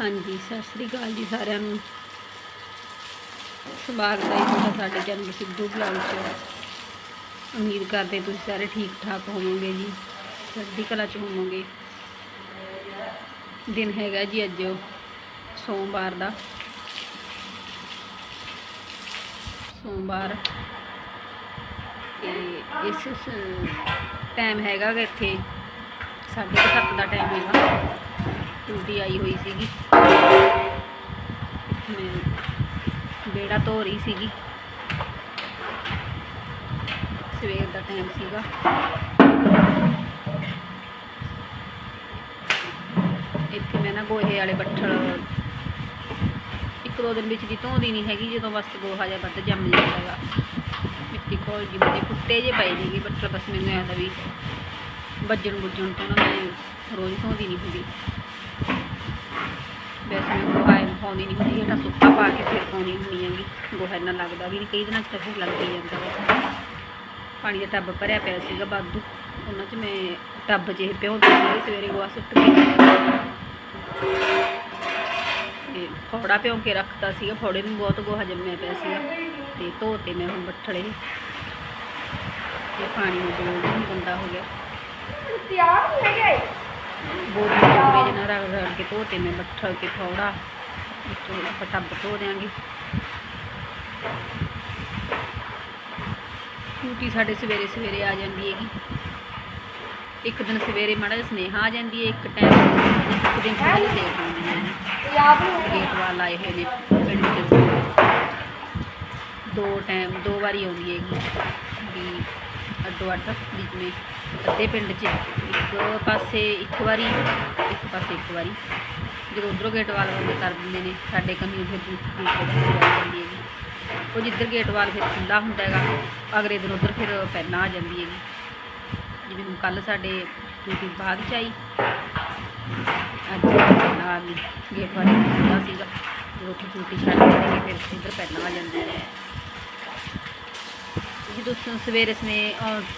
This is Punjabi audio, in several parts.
ਹਾਂਜੀ, ਸਤਿ ਸ੍ਰੀ ਅਕਾਲ ਜੀ ਸਾਰਿਆਂ ਨੂੰ। ਸਵਾਗਤ ਹੈ ਤੁਹਾਡਾ, ਸਾਡੇ ਚੈਨਲ ਸਿੱਧੂ ਬਲੌਗ 'ਚ। ਉਮੀਦ ਕਰਦੇ ਤੁਸੀਂ ਸਾਰੇ ਠੀਕ ਠਾਕ ਹੋਵੋਗੇ ਜੀ ਚੜ੍ਹਦੀ ਕਲਾ 'ਚ ਹੋਵੋਗੇ। ਦਿਨ ਹੈਗਾ ਜੀ ਅੱਜ, ਸੋਮਵਾਰ ਦਾ। ਸੋਮਵਾਰ। ਤੇ ਇਸ ਟਾਈਮ ਹੈਗਾ ਗਾ ਇੱਥੇ, ਸਾਢੇ ਕੁ ਸੱਤ ਦਾ ਟਾਈਮ ਹੈਗਾ। ਟੂਟੀ ਆਈ ਹੋਈ ਸੀਗੀ। ਮੈਂ ਬੇੜਾ ਧੋ ਰਹੀ ਸੀਗੀ। ਸਵੇਰ ਦਾ ਟਾਈਮ ਸੀਗਾ। ਇੱਥੇ ਮੈਂ ਨਾ ਗੋਹੇ ਵਾਲੇ ਬੱਠਲ ਇੱਕ ਦੋ ਦਿਨ ਵਿੱਚ ਦੀ ਧੋਂਦੀ ਨਹੀਂ ਹੈਗੀ, ਜਦੋਂ ਬਸ ਗੋਹਾ ਜਿਹਾ ਵੱਧ ਜੰਮ ਜਾਂਦਾ ਹੈਗਾ। ਮਿੱਟੀ ਕੋਲ ਜੀ ਮੇਰੇ ਕੁੱਟੇ ਜੇ ਪਏ ਨੇਗੇ ਬੱਠਲ ਬਸ ਮੈਨੂੰ ਐਂ ਦਾ ਵੀ ਵੱਜਣ ਬੁੱਜਣ ਤੋਂ ਨਾ ਮੈਂ ਰੋਜ਼ ਧੋਂਦੀ ਨਹੀਂ ਹੁੰਦੀ। ਵੈਸੇ ਮੈਂ ਗੋਹਾ ਪਾਉਂਦੀ ਨਹੀਂ ਹੁੰਦੀ ਹੇਠਾਂ ਸੁੱਕਾ ਪਾ ਕੇ ਫਿਰ ਪਾਉਣੀ ਹੁੰਦੀ ਹੈਗੀ ਗੋਹਾ ਇੰਨਾ ਲੱਗਦਾ ਵੀ ਨਹੀਂ, ਕਈ ਦਿਨਾਂ 'ਚ ਫਿਰ ਲੱਗ ਹੀ ਜਾਂਦਾ। ਪਾਣੀ ਦਾ ਟੱਬ ਭਰਿਆ ਪਿਆ ਸੀਗਾ ਵਾਧੂ। ਉਹਨਾਂ 'ਚ ਮੈਂ ਟੱਬ ਜਿਹੇ ਇਹ ਭਿਉਂਦੀ ਸੀ ਸਵੇਰੇ ਗੋਹਾ ਸੁੱਟ ਕੇ ਤੇ ਫੋੜਾ ਭਿਉਂ ਕੇ ਰੱਖਤਾ ਸੀਗਾ, ਫੋੜੇ ਨੂੰ ਬਹੁਤ ਗੋਹਾ ਜੰਮਿਆ ਪਿਆ ਸੀਗਾ। ਤੇ ਧੋਤੇ ਮੈਂ ਹੁਣ ਬੱਠਲੇ ਤੇ ਪਾਣੀ ਨੂੰ ਦੋ ਦਿਨ ਗੰਦਾ ਹੋ ਗਿਆ। ਤਿਆਰ ਨਹੀਂ ਹੈਗੇ ਬੋਰੀ ਬੋਰੀ ਜਨਾ ਰਗ ਰਗ ਕੇ ਧੋ ਤੇ ਮੈਂ ਬੱਠਲ ਕੇ ਥੋੜਾ ਵਿੱਚੋਂ ਆਪਾਂ ਟੱਬ ਧੋ ਦਿਆਂਗੇ। ਟੂਟੀ ਸਾਡੇ ਸਵੇਰੇ ਸਵੇਰੇ ਆ ਜਾਂਦੀ ਹੈਗੀ। ਇੱਕ ਦਿਨ ਸਵੇਰੇ ਮਾੜਾ ਜਿਹਾ ਸੁਨੇਹਾ ਆ ਜਾਂਦੀ ਹੈ, ਇੱਕ ਟਾਈਮ ਇੱਕ ਦਿਨ ਥੋੜਾ ਲੇਟ ਆਉਂਦੀ ਹੈ। ਜੀ ਤਿਆਰ ਗੇਟ ਵਾਲ ਆਏ ਹੋਏ ਨੇ, ਪਿੰਡ ਚ ਦੋ ਟਾਈਮ ਦੋ ਵਾਰੀ ਆਉਂਦੀ ਹੈਗੀ। ਵੀ ਅੱਡੋ ਅੱਡ, ਵੀ ਜਿਵੇਂ ਅੱਧੇ ਪਿੰਡ 'ਚ। ਇੱਕ ਪਾਸੇ ਇੱਕ ਵਾਰੀ, ਇੱਕ ਪਾਸੇ ਇੱਕ ਵਾਰੀ। ਜਦੋਂ ਉਧਰੋਂ ਗੇਟ ਵਾਲ ਬੰਦ ਕਰ ਦਿੰਦੇ ਨੇ, ਸਾਡੇ ਕੰਨੀ ਫਿਰ ਦੂਸਰੀ ਦੂਸਰੀ ਜਾਂਦੀ ਹੈਗੀ। ਉਹ ਜਿੱਧਰ ਗੇਟ ਵਾਲ ਫਿਰ ਖੁੱਲ੍ਹਾ ਹੁੰਦਾ ਹੈਗਾ, ਅਗਲੇ ਦਿਨ ਉਧਰ ਫਿਰ ਪਹਿਲਾਂ ਆ ਜਾਂਦੀ ਹੈਗੀ। ਜਿਵੇਂ ਹੁਣ ਕੱਲ ਸਾਡੇ ਡਿਊਟੀ ਬਾਅਦ ਚ ਆਈ, ਅੱਜ ਪਹਿਲਾਂ ਆ ਗਈ। ਗੇਟ ਵਾਲੇ ਖੁੱਲ੍ਹਾ ਸੀਗਾ, ਜਦੋਂ ਉੱਥੇ ਰੋਟੀ ਛੱਡ ਕੇ ਫਿਰ ਇੱਧਰ ਪਹਿਲਾਂ ਆ ਜਾਂਦੀ ਹੈ ਜਦੋਂ ਸਵੇਰੇ ਸਮੇਂ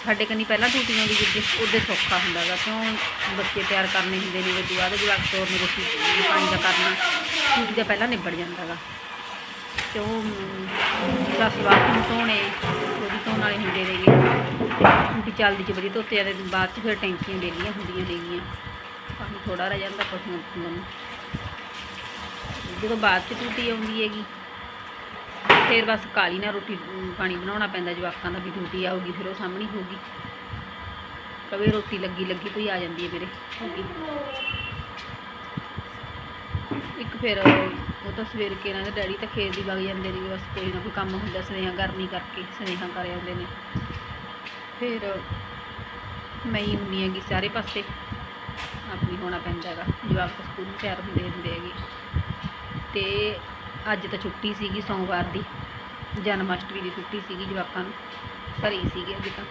ਸਾਡੇ ਕੰਨੀ ਪਹਿਲਾਂ ਟੂਟੀ ਆਉਂਦੀ ਜਿੱਦੇ ਉਹਦੇ ਸੌਖਾ ਹੁੰਦਾ ਗਾ, ਕਿਉਂ ਬੱਚੇ ਤਿਆਰ ਕਰਨੇ ਹੁੰਦੇ ਨੇ ਉਹਦੇ ਬਾਅਦ ਜਵਾਕ ਤੋਰ ਨੂੰ ਰੋਟੀ ਪਾਣੀ ਦਾ ਕਰਨਾ ਟੂਟੀ ਦਾ ਪਹਿਲਾਂ ਨਿਬੜ ਜਾਂਦਾ ਗਾ। ਉਹ ਸੱਸ ਬਾਥਰੂਮ ਧੋਣੇ ਉਹ ਵੀ ਧੋਣ ਵਾਲੇ ਹੁੰਦੇ ਨੇਗੇ। ਟੂਟੀ ਚੱਲਦੀ ਚ ਵਧੀਆ ਧੋਤੇ ਜਾਂਦੇ ਬਾਅਦ ਚ ਫਿਰ ਟੈਂਕੀਆਂ ਡੇਲੀਆਂ ਹੁੰਦੀਆਂ ਨੇਗੀਆਂ। ਪਾਣੀ ਥੋੜਾ ਰਹਿ ਜਾਂਦਾ ਪਸ਼ੂਆਂ ਨੂੰ ਜਦੋਂ ਬਾਅਦ ਚ ਟੂਟੀ ਆਉਂਦੀ ਹੈਗੀ ਫਿਰ ਬਸ ਕਾਲੀ ਨਾਲ ਰੋਟੀ ਪਾਣੀ ਬਣਾਉਣਾ ਪੈਂਦਾ, ਜਵਾਕਾਂ ਦਾ ਵੀ ਡਿਊਟੀ ਆਊਗੀ, ਫਿਰ ਉਹ ਸਾਹਮਣੀ ਹੋਊਗੀ। ਕਵੇ ਰੋਟੀ ਲੱਗੀ ਲੱਗੀ ਕੋਈ ਆ ਜਾਂਦੀ ਹੈ ਮੇਰੇ ਇੱਕ ਫਿਰ ਉਹ ਤਾਂ ਸਵੇਰ ਕੇ ਇਹਨਾਂ ਦੇ ਡੈਡੀ ਤਾਂ ਖੇਤ ਦੀ ਵਗ ਜਾਂਦੇ ਨੇ ਬਸ ਕੋਈ ਨਾ ਕੋਈ ਕੰਮ ਹੁੰਦਾ, ਸਨੇਹਾ ਕਰਨੀ ਕਰਕੇ ਸਨੇਹਾ ਕਰ ਜਾਂਦੇ ਨੇ। ਫਿਰ ਮੈਂ ਹੀ ਹੁੰਦੀ ਹੈਗੀ ਸਾਰੇ ਪਾਸੇ ਆਪਣੀ ਹੋਣਾ ਪੈਂਦਾ ਹੈਗਾ, ਜਵਾਕ ਸਕੂਲ ਤਿਆਰ ਹੁੰਦੇ ਹੁੰਦੇ ਹੈਗੇ। ਤੇ ਅੱਜ ਤਾਂ ਛੁੱਟੀ ਸੀਗੀ ਸੋਮਵਾਰ ਦੀ। ਜਨਮ ਅਸ਼ਟਮੀ ਦੀ ਛੁੱਟੀ ਸੀਗੀ ਜਵਾਕਾਂ ਨੂੰ, ਘਰੇ ਹੀ ਸੀਗੇ ਅੱਜ ਤਾਂ।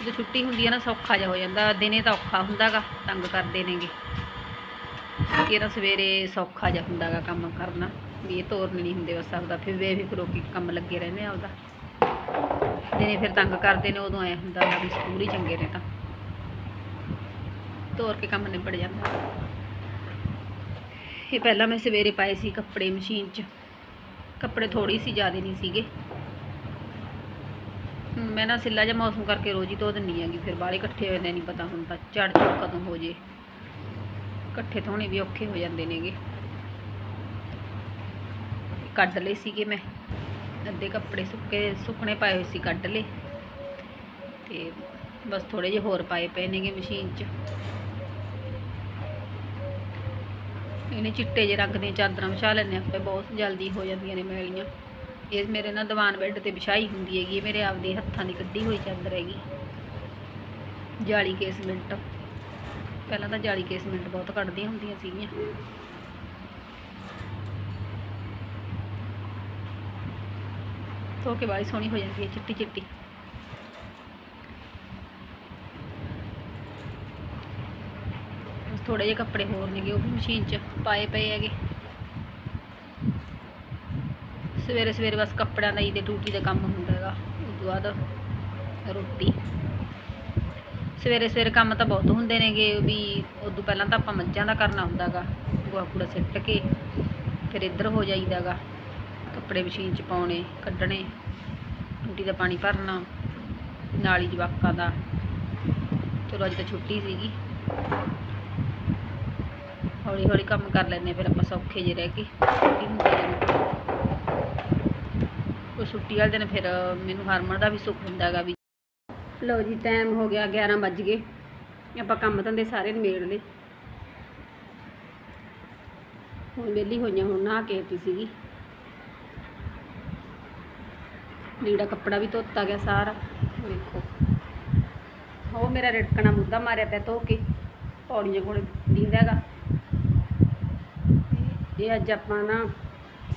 ਜਦੋਂ ਛੁੱਟੀ ਹੁੰਦੀ ਹੈ ਨਾ, ਸੌਖਾ ਜਿਹਾ ਹੋ ਜਾਂਦਾ, ਦਿਨੇ ਤਾਂ ਔਖਾ ਹੁੰਦਾਗਾ, ਤੰਗ ਕਰਦੇ ਨੇਗੇ। ਇਹ ਤਾਂ ਸਵੇਰੇ ਸੌਖਾ ਜਿਹਾ ਹੁੰਦਾਗਾ ਕੰਮ ਕਰਨਾ, ਵੀ ਇਹ ਤੋਰਨ ਨਹੀਂ ਹੁੰਦੇ ਬਸ ਆਪਦਾ, ਫਿਰ ਬੇਫਿਕਰ ਹੋ ਕੇ ਕੰਮ ਲੱਗੇ ਰਹਿੰਦੇ ਆ ਆਪਦਾ। ਦਿਨੇ ਫਿਰ ਤੰਗ ਕਰਦੇ ਨੇ, ਉਦੋਂ ਐ ਹੁੰਦਾ ਵੀ ਸਕੂਲ ਹੀ ਚੰਗੇ ਨੇ ਤਾਂ। ਤੋਰ ਕੇ ਕੰਮ ਨਿਬੜ ਜਾਂਦਾ। ਇਹ ਪਹਿਲਾਂ ਮੈਂ ਸਵੇਰੇ ਪਾਏ ਸੀ ਕੱਪੜੇ ਮਸ਼ੀਨ 'ਚ। ਕੱਪੜੇ ਥੋੜੀ ਸੀ, ਜ਼ਿਆਦਾ ਨਹੀਂ ਸੀਗੇ। ਹੁਣ ਮੈਂ ਨਾ ਸਿੱਲਾ ਜਿਹਾ ਮੌਸਮ ਕਰਕੇ ਰੋਜ਼ ਹੀ ਧੋ ਦਿੰਦੀ ਹੈਗੀ, ਫਿਰ ਬਾਹਲੇ ਇਕੱਠੇ ਹੋ ਜਾਂਦੇ ਨਹੀਂ ਪਤਾ ਹੁੰਦਾ ਝੜ ਝੜ ਕਦੋਂ ਹੋ ਜੇ। ਇਕੱਠੇ ਧੋਣੇ ਵੀ ਔਖੇ ਹੋ ਜਾਂਦੇ ਨੇਗੇ। ਕੱਢ ਲਏ ਸੀਗੇ ਮੈਂ। ਅੱਧੇ ਕੱਪੜੇ ਸੁੱਕੇ, ਸੁੱਕਣੇ ਪਾਏ ਹੋਏ ਸੀ ਕੱਢ ਲਏ। ਤੇ ਬਸ ਥੋੜੇ ਜਿਹੇ ਹੋਰ ਪਾਏ ਪਏ ਨੇਗੇ ਮਸ਼ੀਨ 'ਚ। ਇਹਨੇ ਚਿੱਟੇ ਜਿਹੇ ਰੰਗ ਦੀਆਂ ਚਾਦਰਾਂ ਵਿਛਾ ਲੈਂਦੇ ਆਪੇ ਬਹੁਤ ਜਲਦੀ ਹੋ ਜਾਂਦੀਆਂ ਨੇ ਮੈਲੀਆਂ ਇਹ ਮੇਰੇ ਨਾਲ ਦੀਵਾਨ ਬੈੱਡ ਤੇ ਵਿਛਾਈ ਹੁੰਦੀ ਹੈਗੀ, ਇਹ ਮੇਰੇ ਆਪਦੇ ਹੱਥਾਂ ਦੀ ਕੱਢੀ ਹੋਈ ਚਾਦਰ ਹੈਗੀ। ਜਾਲੀ ਕੇਸਮੈਂਟ ਪਹਿਲਾਂ ਤਾਂ ਜਾਲੀ ਕੇਸਮੈਂਟ ਬਹੁਤ ਕੱਢਦੀਆਂ ਹੁੰਦੀਆਂ ਸੀਗੀਆਂ। ਧੋ ਕੇ ਬਾਈ ਸੋਹਣੀ ਹੋ ਜਾਂਦੀ ਹੈ ਚਿੱਟੀ ਚਿੱਟੀ ਥੋੜੇ ਜਿਹੇ ਕੱਪੜੇ ਹੋਰ ਨੇਗੇ ਉਹ ਵੀ ਮਸ਼ੀਨ 'ਚ ਪਾਏ ਪਏ ਹੈਗੇ। ਸਵੇਰੇ ਸਵੇਰੇ ਬਸ ਕੱਪੜਿਆਂ ਦਾ ਹੀ ਤੇ ਟੂਟੀ ਦਾ ਕੰਮ ਹੁੰਦਾ ਹੈਗਾ ਉਸ ਤੋਂ ਬਾਅਦ ਰੋਟੀ। ਸਵੇਰੇ ਸਵੇਰੇ ਕੰਮ ਤਾਂ ਬਹੁਤ ਹੁੰਦੇ ਨੇਗੇ, ਵੀ ਉਦੋਂ ਪਹਿਲਾਂ ਤਾਂ ਆਪਾਂ ਮੱਝਾਂ ਦਾ ਕਰਨਾ ਹੁੰਦਾਗਾ ਗੋਹਾ ਕੂੜਾ ਸਿੱਟ ਕੇ, ਫਿਰ ਇੱਧਰ ਹੋ ਜਾਈਦਾਗਾ ਕੱਪੜੇ ਮਸ਼ੀਨ 'ਚ ਪਾਉਣੇ, ਕੱਢਣੇ ਟੂਟੀ ਦਾ ਪਾਣੀ ਭਰਨਾ, ਨਾਲੀ ਜਵਾਕਾਂ ਦਾ। ਚਲੋ ਅੱਜ ਤਾਂ ਛੁੱਟੀ ਸੀਗੀ। ਹੌਲੀ ਹੌਲੀ ਕੰਮ ਕਰ ਲੈਂਦੇ ਫਿਰ ਆਪਾਂ ਸੌਖੇ ਜੇ ਰਹਿ ਕੇ ਛੁੱਟੀ ਛੁੱਟੀ ਵਾਲੇ ਦਿਨ ਫਿਰ ਮੈਨੂੰ ਹਰਮਨ ਦਾ ਵੀ ਸੁੱਖ ਹੁੰਦਾਗਾ ਵੀ ਲਓ ਜੀ ਟਾਈਮ ਹੋ ਗਿਆ 11 ਵੱਜ ਗਏ। ਆਪਾਂ ਕੰਮ ਧੰਦੇ ਸਾਰੇ ਨਿਬੇੜ ਲਏ। ਹੁਣ ਵਿਹਲੀ ਹੋਈਆਂ, ਹੁਣ ਨਹਾ ਕੇ ਹਟੀ ਸੀਗੀ। ਲੀੜਾ ਕੱਪੜਾ ਵੀ ਧੋਤਾ ਗਿਆ ਸਾਰਾ। ਵੇਖੋ। ਉਹ ਮੇਰਾ ਰੜਕਣਾ ਮੁੱਦਾ ਮਾਰਿਆ ਪਿਆ ਧੋ ਕੇ, ਪੌੜੀਆਂ ਕੋਲ ਦਿੰਦਾ ਹੈਗਾ। ਇਹ ਅੱਜ ਆਪਾਂ ਨਾ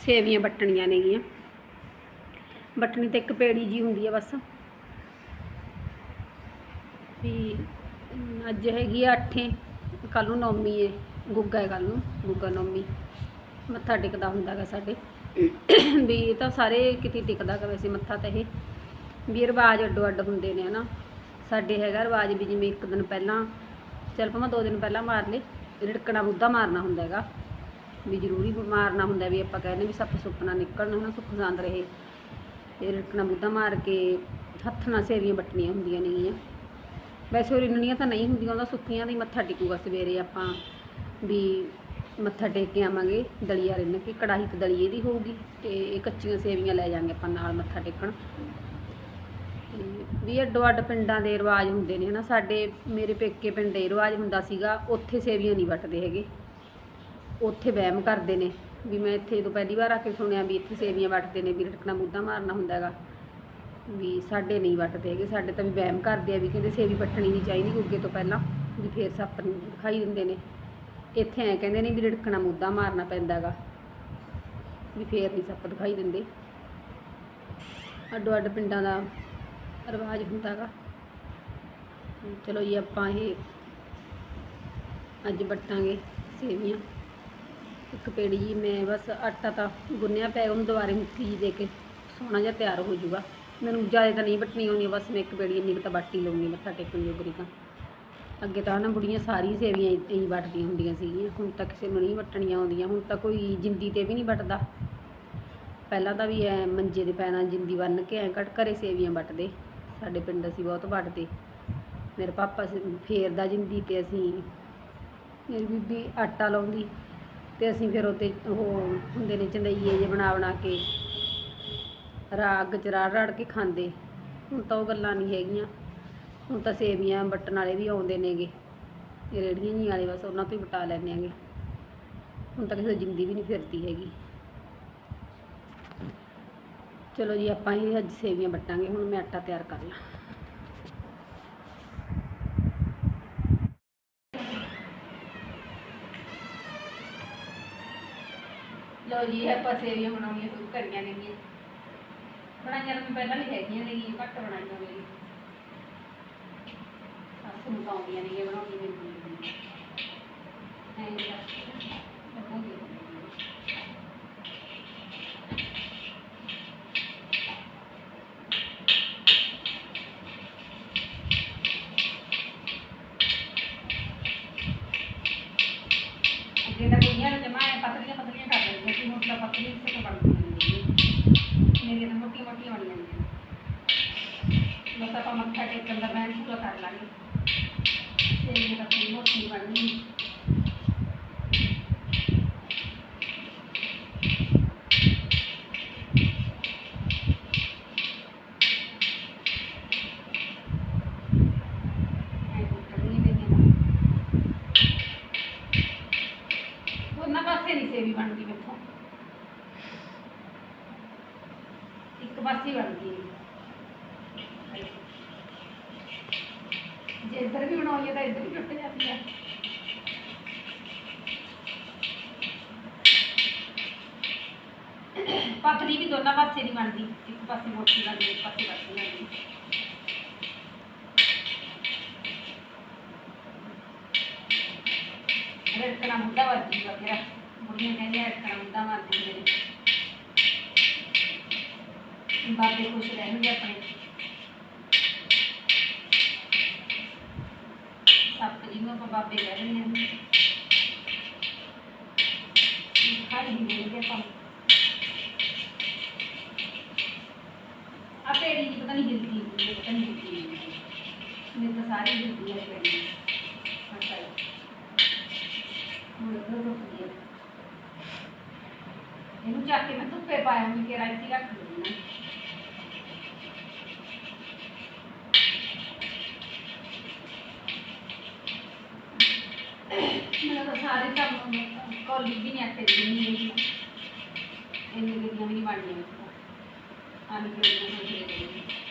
ਸੇਵੀਆਂ ਵੱਟਣੀਆਂ ਨੇਗੀਆਂ। ਵੱਟਣੀ ਤੇ ਇੱਕ ਪੇੜੀ ਜੀ ਹੁੰਦੀ ਹੈ ਬਸ। ਵੀ ਅੱਜ ਹੈਗੀ ਆ ਅੱਠੇ ਕੱਲ ਨੂੰ ਨੌਮੀ ਹੈ ਗੁੱਗਾ ਹੈ ਕੱਲ ਨੂੰ, ਗੁੱਗਾ ਨੌਮੀ ਮੱਥਾ ਟਿਕਦਾ ਹੁੰਦਾਗਾ ਸਾਡੇ। ਵੀ ਇਹ ਤਾਂ ਸਾਰੇ ਕਿਤੇ ਟਿਕਦਾ ਗਾ ਵੈਸੇ ਮੱਥਾ ਤਾਂ ਇਹ। ਵੀ ਰਿਵਾਜ ਅੱਡੋ ਅੱਡ ਹੁੰਦੇ ਨੇ ਹਨਾ। ਸਾਡੇ ਹੈਗਾ ਰਿਵਾਜ ਵੀ ਜਿਵੇਂ ਇੱਕ ਦਿਨ ਪਹਿਲਾਂ, ਚੱਲ ਭਾਵੇਂ ਦੋ ਦਿਨ ਪਹਿਲਾਂ ਮਾਰ ਲੇ ਰਿੜਕਣਾ ਬੁੱਧਾ ਮਾਰਨਾ ਹੁੰਦਾ ਹੈਗਾ। ਵੀ ਜ਼ਰੂਰੀ ਬਿਮਾਰ ਨਾ ਹੁੰਦਾ ਵੀ ਆਪਾਂ ਕਹਿੰਦੇ ਵੀ ਸੱਪ ਸੁੱਪਣਾ ਨਿਕਲਣ, ਹਨਾ, ਸੁੱਖ ਸੰਦ ਰਹੇ। ਤੇ ਰਿੜਕਣਾ ਬੁੱਧਾ ਮਾਰ ਕੇ ਹੱਥ ਨਾਲ ਸੇਵੀਆਂ ਵੱਟਣੀਆਂ ਹੁੰਦੀਆਂ ਨੇਗੀਆਂ। ਵੈਸੇ ਉਹ ਰਿੰਨਣੀਆਂ ਤਾਂ ਨਹੀਂ ਹੁੰਦੀਆਂ, ਉਹਦਾ ਸੁੱਕੀਆਂ ਦੀ ਮੱਥਾ ਟਿਕੂਗਾ ਸਵੇਰੇ ਆਪਾਂ ਵੀ ਮੱਥਾ ਟੇਕ ਕੇ ਆਵਾਂਗੇ, ਦਲੀਆ ਰਿੰਨ ਕੇ, ਕੜਾਹੀ ਤੇ ਦਲੀਏ ਦੀ ਹੋਊਗੀ ਤੇ ਇਹ ਕੱਚੀਆਂ ਸੇਵੀਆਂ ਲੈ ਜਾਾਂਗੇ ਆਪਾਂ ਨਾਲ ਮੱਥਾ ਟੇਕਣ। ਤੇ ਵੀ ਅੱਡੋ ਅੱਡ ਪਿੰਡਾਂ ਦੇ ਰਿਵਾਜ ਹੁੰਦੇ ਨੇ, ਹਨਾ, ਸਾਡੇ ਮੇਰੇ ਪੇਕੇ ਪਿੰਡ ਦੇ ਰਿਵਾਜ ਹੁੰਦਾ ਸੀਗਾ, ਉੱਥੇ ਸੇਵੀਆਂ ਨਹੀਂ ਵੱਟਦੇ ਹੈਗੇ। ਉੱਥੇ ਵਹਿਮ ਕਰਦੇ ਨੇ ਵੀ ਮੈਂ ਇੱਥੇ ਤੋਂ ਪਹਿਲੀ ਵਾਰ ਆ ਕੇ ਸੁਣਿਆ ਵੀ ਇੱਥੇ ਸੇਵੀਆਂ ਵੱਟਦੇ ਨੇ ਵੀ ਰਟਕਣਾ ਮੁੱਦਾ ਮਾਰਨਾ ਹੁੰਦਾ ਹੈਗਾ, ਵੀ ਸਾਡੇ ਨਹੀਂ ਵੱਟਦੇ ਹੈਗੇ, ਸਾਡੇ ਤਾਂ ਵੀ ਵਹਿਮ ਕਰਦੇ ਆ ਵੀ ਕਹਿੰਦੇ ਸੇਵੀ ਵੱਟਣੀ ਨਹੀਂ ਚਾਹੀਦੀ ਗੁੱਗੇ ਤੋਂ ਪਹਿਲਾਂ, ਵੀ ਫੇਰ ਸੱਪ ਨੂੰ ਦਿਖਾਈ ਦਿੰਦੇ ਨੇ। ਇੱਥੇ ਐ ਕਹਿੰਦੇ ਨੇ ਵੀ ਰੜਕਣਾ ਮੁੱਦਾ ਮਾਰਨਾ ਪੈਂਦਾ ਹੈਗਾ, ਵੀ ਫੇਰ ਨਹੀਂ ਸੱਪ ਦਿਖਾਈ ਦਿੰਦੇ। ਅੱਡੋ ਅੱਡ ਪਿੰਡਾਂ ਦਾ ਰਿਵਾਜ ਹੁੰਦਾ ਹੈਗਾ। ਚਲੋ ਜੀ ਆਪਾਂ ਇਹ ਅੱਜ ਵੱਟਾਂਗੇ ਸੇਵੀਆਂ। ਇੱਕ ਪੇੜੀ ਜੀ, ਮੈਂ ਬਸ ਆਟਾ ਤਾਂ ਗੁੰਨਿਆ ਪਿਆ ਉਹਨੂੰ ਦੁਬਾਰੇ ਮੁੱਠੀ ਜੀ ਦੇ ਕੇ ਸੋਹਣਾ ਜਿਹਾ ਤਿਆਰ ਹੋ ਜਾਊਗਾ ਮੈਨੂੰ ਜ਼ਿਆਦਾ ਤਾਂ ਨਹੀਂ ਵੱਟਣੀ ਆਉਂਦੀ ਬਸ ਮੈਂ ਇੱਕ ਪੇੜੀ ਇੰਨੀ ਕੁ ਤਾਂ ਵੱਟ ਹੀ ਲਊਂਗੀ, ਮੱਥਾ ਟੇਕਣ ਜੋਗਰੀ ਤਾਂ। ਅੱਗੇ ਤਾਂ ਨਾ ਬੁੜੀਆਂ ਸਾਰੀ ਸੇਵੀਆਂ ਇੱਦਾਂ ਹੀ ਵੱਟਦੀਆਂ ਹੁੰਦੀਆਂ ਸੀਗੀਆਂ, ਹੁਣ ਤਾਂ ਕਿਸੇ ਨੂੰ ਨਹੀਂ ਵੱਟਣੀਆਂ ਆਉਂਦੀਆਂ, ਹੁਣ ਤਾਂ ਕੋਈ ਜਿੰਦੀ ਤੇ ਵੀ ਨਹੀਂ ਵੱਟਦਾ। ਪਹਿਲਾਂ ਤਾਂ ਵੀ ਐ ਮੰਜੇ ਦੇ ਪੈਣਾ ਜਿੰਦੀ ਬੰਨ ਕੇ ਐ ਕੱਟ ਘਰੇ ਸੇਵੀਆਂ ਵੱਟਦੇ, ਸਾਡੇ ਪਿੰਡ ਅਸੀਂ ਬਹੁਤ ਵੱਟਦੇ। ਮੇਰੇ ਪਾਪਾ ਫੇਰਦਾ ਜਿੰਦੀ ਤੇ ਅਸੀਂ, ਮੇਰੀ ਬੀਬੀ ਆਟਾ ਲਾਉਂਦੀ। ਤੇ ਅਸੀਂ ਫਿਰ ਉੱਤੇ ਉਹ ਹੁੰਦੇ ਨੇ ਚੰਦਈਏ ਜੇ ਬਣਾ ਬਣਾ ਕੇ ਰਾਗ ਚ ਰੜ ਰੜ ਕੇ ਖਾਂਦੇ। ਹੁਣ ਤਾਂ ਉਹ ਗੱਲਾਂ ਨਹੀਂ ਹੈਗੀਆਂ। ਹੁਣ ਤਾਂ ਸੇਵੀਆਂ ਵੱਟਣ ਵਾਲੇ ਵੀ ਆਉਂਦੇ ਨੇਗੇ। ਇਹ ਰੇੜੀਆਂ ਜੀ ਵਾਲੇ ਬਸ ਉਹਨਾਂ ਤੋਂ ਹੀ ਵਟਾ ਲੈਂਦੇ ਆਂਗੇ। ਹੁਣ ਤਾਂ ਕਿਸੇ ਜਿੰਦੀ ਵੀ ਨਹੀਂ ਫਿਰਦੀ ਹੈਗੀ। ਚਲੋ ਜੀ, ਆਪਾਂ ਇਹ ਅੱਜ ਸੇਵੀਆਂ ਵੱਟਾਂਗੇ। ਹੁਣ ਮੈਂ ਆਟਾ ਤਿਆਰ ਕਰ ਲਾਂ। ਲਓ ਜੀ, ਆਪਾਂ ਸੇਵੀਆਂ ਬਣਾਉਣੀਆਂ ਸ਼ੁਰੂ ਕਰੀਆਂ ਨੇਗੀਆਂ ਬਣਾਈਆਂ ਤਾਂ ਪਹਿਲਾਂ ਵੀ ਹੈਗੀਆਂ ਨੇਗੀਆਂ ਘੱਟ ਬਣਾਈਆਂ ਮੇਰੀ ਸੱਸ ਨੂੰ ਤਾਂ ਨੇਗੀਆਂ ਬਣਾਉਣੀ ਮੈਨੂੰ ਨਹੀਂ ਤਾਂ ਮੋਟੀਆਂ ਮੋਟੀਆਂ ਬਣ ਜਾਂਦੀਆਂ। ਬਸ ਆਪਾਂ ਮੱਥਾ ਟੇਕਣ ਦਾ ਬੈਂਡ ਪੂਰਾ ਕਰ ਲਾਂਗੇ। ਤੇ ਇਹ ਤਾਂ ਮੋਟੀ ਬਣਨੀ ਪਾਸੇ ਨਹੀਂ ਸੇਵੀ ਬਣਦੀ ਮੈਥੋਂ। ਇੱਕ ਪਾਸੇ ਹੀ ਬਣਦੀ ਹੈ ਜੇ ਇੱਧਰ ਵੀ ਬਣਾਈਏ ਤਾਂ ਇੱਧਰ ਵੀ ਟੁੱਟ ਜਾਂਦੀ ਹੈ ਪਤਲੀ ਵੀ ਦੋਨਾਂ ਪਾਸੇ ਨਹੀਂ ਬਣਦੀ ਇੱਕ ਪਾਸੇ ਮੋਟੀ ਲੱਗਦੀ ਇੱਕ ਪਾਸੇ ਪਤਲੀ ਲੱਗਦੀ ਰੜਕਣਾ ਮੁੱਦਾ ਵੱਜ ਜੂਗਾ ਫਿਰ ਬੁੜੀਆਂ ਬਾਬੇ ਖੁਸ਼ ਰਹਿਣਗੇ ਆਪਣੇ। ਸੱਪ ਜੀ ਨੂੰ ਆਪਾਂ ਬਾਬੇ ਕਹਿ ਦਿੰਦੇ ਹਾਂ ਆਈ ਨਹੀਂ ਦੇ ਆਪਾਂ ਆ ਪੇੜੀ ਦੀ ਪਤਾ ਨਹੀਂ ਹਿਲਦੀ ਪਤਾ ਨਹੀਂ ਹਿਲਦੀ ਮੇਰੇ ਤਾਂ ਸਾਰੀ ਹਿਲਦੀ ਹੈ ਪੇੜੀ ਅੱਛਾ ਹੁਣ ਉਹ ਰੁਕ ਗਿਆ ਇਹਨੂੰ ਚੱਕ ਕੇ ਮੈਂ ਧੁੱਪੇ ਪਾਇਆ, ਮੈਂ ਕਿ ਰਾਈਤੀ ਰੱਖ ਦਿੰਦੀ ਮੈਂ ਤਾਂ ਸਾਰੇ ਕੰਮ ਕੋਲੀ ਵੀ ਨਹੀਂ ਆਤੇ ਦੀ ਨਹੀਂ